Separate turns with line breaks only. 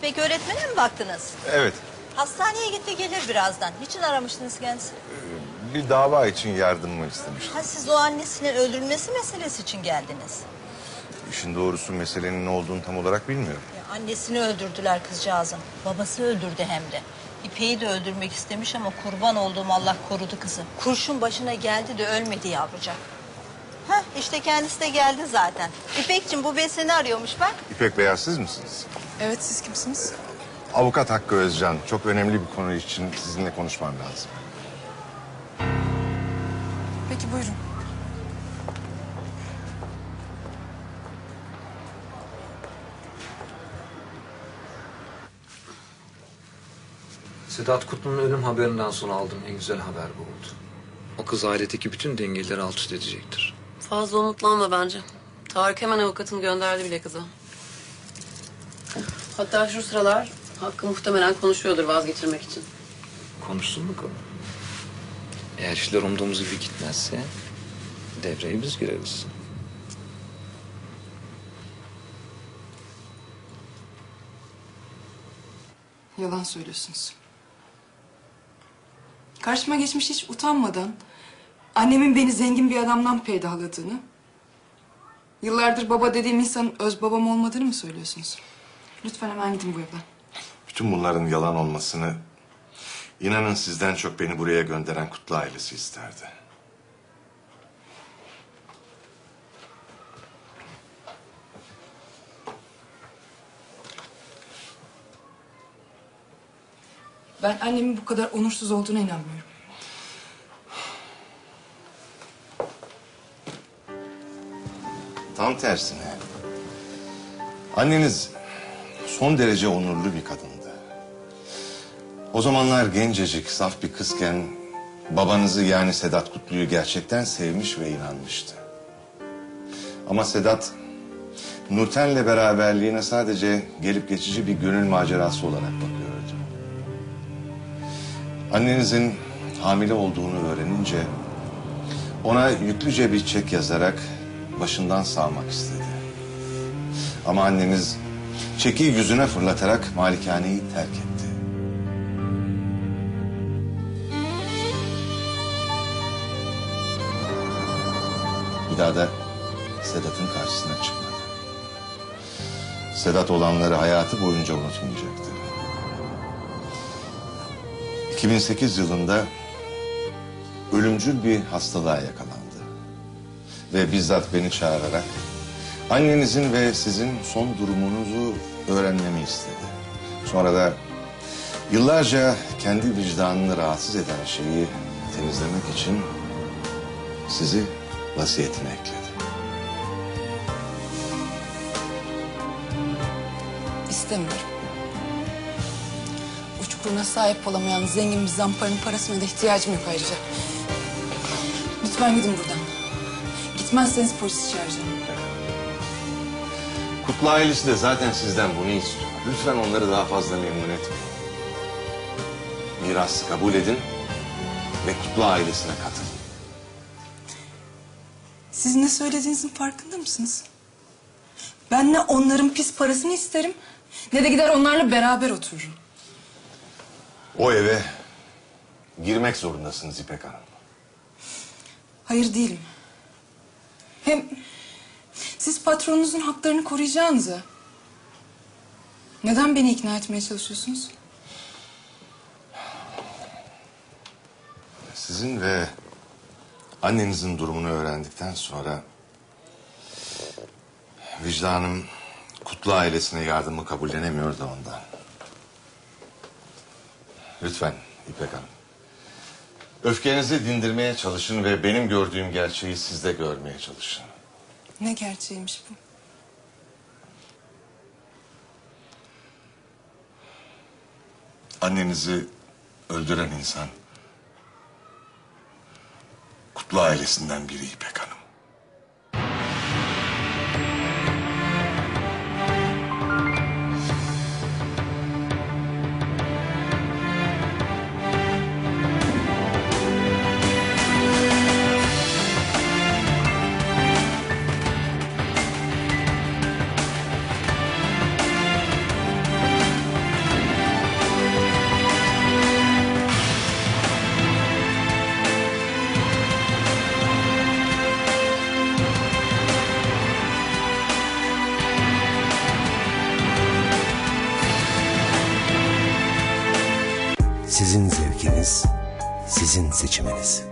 İpek öğretmene mi baktınız?
Evet,
Hastaneye gitti gelir birazdan. Niçin aramıştınız kendisi?
bir dava için yardımımı istemiş.
Ha siz o annesinin öldürülmesi meselesi için geldiniz.
İşin doğrusu meselenin ne olduğunu tam olarak bilmiyorum.
Ya annesini öldürdüler kızcağızın. Babası öldürdü hem de. İpek'i de öldürmek istemiş ama kurban olduğum Allah korudu kızı. Kurşun başına geldi de ölmedi yavrucak. Heh işte kendisi de geldi zaten. İpek'cim bu bey seni arıyormuş bak.
İpek Beyaz siz misiniz?
Evet siz kimsiniz?
Avukat Hakkı Özcan. Çok önemli bir konu için sizinle konuşmam lazım.
Peki buyurun.
Sedat Kutlu'nun ölüm haberinden sonra aldığım en güzel haber bu oldu. O kız ailedeki bütün dengeleri alt üst edecektir.
Fazla umutlanma bence. Tarık hemen avukatını gönderdi bile kıza. Hatta şu sıralar Hakkı muhtemelen konuşuyordur vazgeçirmek için.
Konuşsun mu konu? Eğer işler umduğumuz gibi gitmezse devreye biz gireriz.
Yalan söylüyorsunuz. Karşıma geçmiş hiç utanmadan annemin beni zengin bir adamdan peydahladığını, yıllardır baba dediğim insanın öz babam olmadığını mı söylüyorsunuz? Lütfen hemen gidin bu evden.
Bütün bunların yalan olmasını inanın sizden çok beni buraya gönderen Kutlu ailesi isterdi.
Ben annemin bu kadar onursuz olduğuna inanmıyorum.
Tam tersine. Anneniz son derece onurlu bir kadındı. O zamanlar gencecik, saf bir kızken babanızı yani Sedat Kutlu'yu gerçekten sevmiş ve inanmıştı. Ama Sedat Nurten'le beraberliğine sadece gelip geçici bir gönül macerası olarak bakıyordu. Annenizin hamile olduğunu öğrenince ona yüklüce bir çek yazarak başından sağmak istedi. Ama anneniz çeki yüzüne fırlatarak malikaneyi terk etti. Bir daha da Sedat'ın karşısına çıkmadı. Sedat olanları hayatı boyunca unutmayacaktı. 2008 yılında ölümcül bir hastalığa yakalandı. Ve bizzat beni çağırarak annenizin ve sizin son durumunuzu öğrenmemi istedi. Sonra da yıllarca kendi vicdanını rahatsız eden şeyi temizlemek için sizi vasiyetine ekledi.
İstemiyorum. Uçkuruna sahip olamayan zengin bir zamparanın parasına da ihtiyacım yok ayrıca. Lütfen gidin buradan. Gitmezseniz polisi çağıracağım.
Kutlu ailesi de zaten sizden bunu istiyor. Lütfen onları daha fazla memnun etmeyin. Mirası kabul edin ve Kutlu ailesine katılın.
Siz ne söylediğinizin farkında mısınız? Ben ne onların pis parasını isterim... ...ne de gider onlarla beraber otururum.
O eve girmek zorundasınız İpek Hanım.
Hayır değilim. Hem siz patronunuzun haklarını koruyacağınıza... ...neden beni ikna etmeye çalışıyorsunuz?
Sizin ve annenizin durumunu öğrendikten sonra... ...vicdanım Kutlu ailesine yardımı kabullenemiyor da ondan. Lütfen İpek Hanım. Öfkenizi dindirmeye çalışın ve benim gördüğüm gerçeği siz de görmeye çalışın.
Ne gerçeğiymiş bu?
Annenizi öldüren insan... ...Kutlu ailesinden biri İpek
Sizin zevkiniz, sizin seçiminiz.